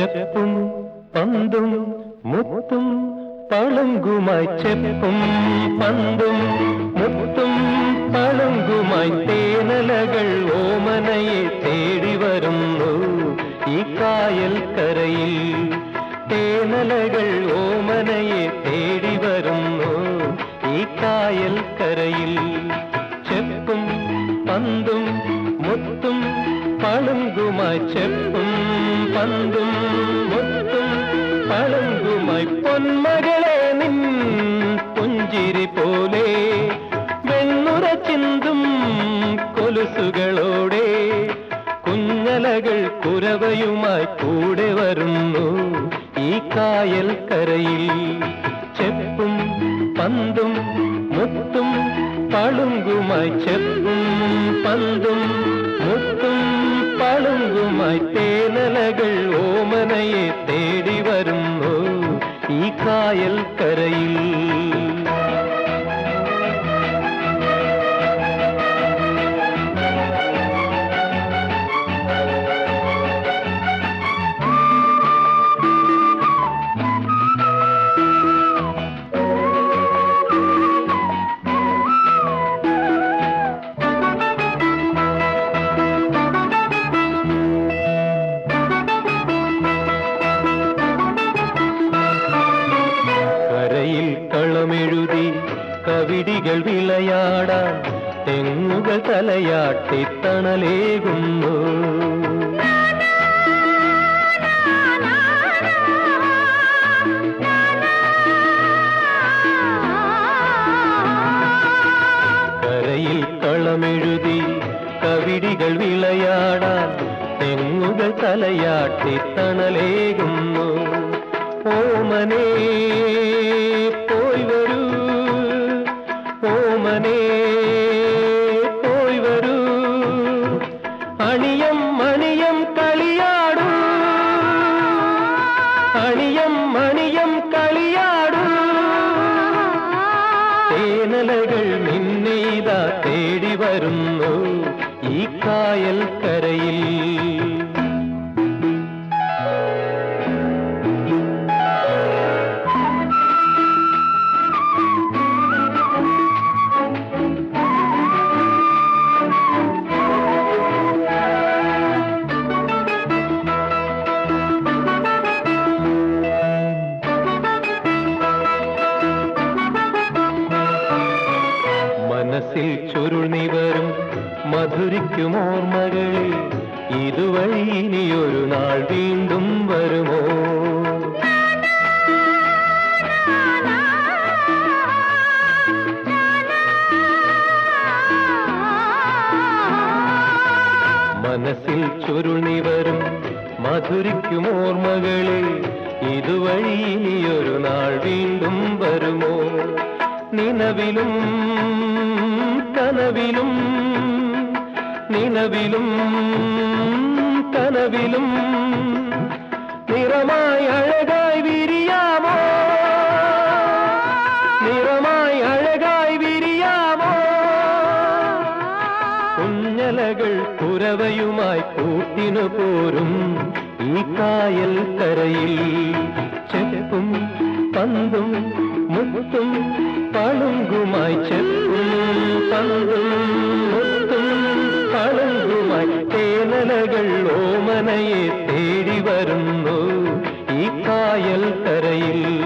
ചെപ്പും പന്തും മുത്തും പളുങ്കുമായി ചെപ്പും പന്തും മുത്തും പളുങ്കുമായി തേനലകൾ ഓമനയെ തേടി വരുന്നു. ഈ കായൽ കരയിൽ തേനലകൾ ഓമനയെ തേടി വരുന്നു. ഈ കായൽ കരയിൽ ചെപ്പും പന്തും മുത്തും പളുങ്കുമായി ചെപ്പും പന്തും മുത്തും പളുങ്കുമായി പൊന്മകളെ നിൻ പുഞ്ചിരി പോലെ വെണ്ണുറ ചിന്തും കൊലുസുകളോടെ കുഞ്ഞലകൾ കുരവയുമായി കൂടെ വരുന്നു. ഈ കായൽ കരയിൽ ചെപ്പും പന്തും മുത്തും പളുങ്കുമായി ചെപ്പും പന്തും മുത്തും പളുങ്കുമായി തേനലകൾ ഓമനയെ തേടി വരുന്നു ഈ കായൽ കവിടികൾ വിളയാടാൻ തെങ്ങുകൾ തലയാട്ടി തണലേകുന്നു കരയിൽ കളമെഴുതി കവിടികൾ വിളയാടാൻ തെങ്ങുകൾ തലയാട്ടി തണലേകുന്നു ഓമനേ മണിയം കളിയാടൂ. അണിയം മണിയം കളിയാടൂ. തേനലകൾ നിന്നെയ്താ തേടി വരുന്നു. ഈ കായൽ കരയിൽ മധുരിക്കും ഓർമ്മകളെ ഇതുവഴി ഇനിയൊരു നാൾ വീണ്ടും വരുമോ? മനസ്സിൽ ചുരുണി വരും മധുരിക്കും ഓർമ്മകളെ ഇതുവഴി ഇനിയൊരു നാൾ വീണ്ടും വരുമോ? നിലവിലും കനവിലും നിലവിലും കനവിലും നിറമായി അഴകായി വിരിയാമോ? നിറമായി അഴകായി വിരിയാമോ? കുഞ്ഞലകൾ കുരവയുമായി കൂട്ടിനു പോരും. ഈ കായൽ കരയിൽ ചെപ്പും പന്തും മുത്തും പളുങ്കുമായി ചെ വേലകൾ ഓമനയെ തേടി വരുന്നു. ഈ കായൽ തരയിൽ